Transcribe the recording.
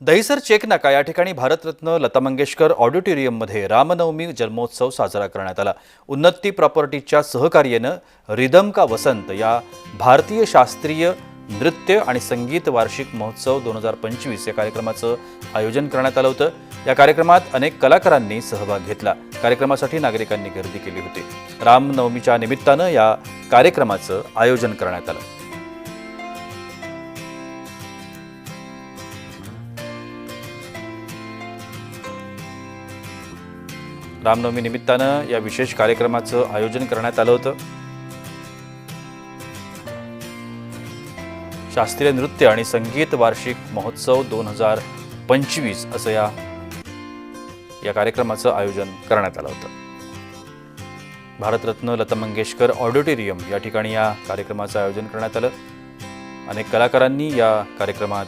Dahisar check नाका. या ठिकाणी भारतरत्न लता मंगेशकर ऑडिटोरियममध्ये रामनवमी जन्मोत्सव साजरा करण्यात आला. उन्नती प्रॉपर्टीच्या सहकार्यानं रिदम का वसंत या भारतीय शास्त्रीय नृत्य आणि संगीत वार्षिक महोत्सव दोन हजार पंचवीस या कार्यक्रमाचं आयोजन करण्यात आलं होतं. या कार्यक्रमात अनेक कलाकारांनी सहभाग घेतला. कार्यक्रमासाठी नागरिकांनी गर्दी केली होती. रामनवमीच्या निमित्तानं या कार्यक्रमाचं आयोजन करण्यात आलं. रामनवमी निमित्तानं या विशेष कार्यक्रमाचं आयोजन करण्यात आलं होतं. शास्त्रीय नृत्य आणि संगीत वार्षिक महोत्सव दोन हजार पंचवीस असं या या कार्यक्रमाचं आयोजन करण्यात आलं होतं. भारतरत्न लता मंगेशकर ऑडिटोरियम या ठिकाणी या कार्यक्रमाचं आयोजन करण्यात आलं. अनेक कलाकारांनी या कार्यक्रमात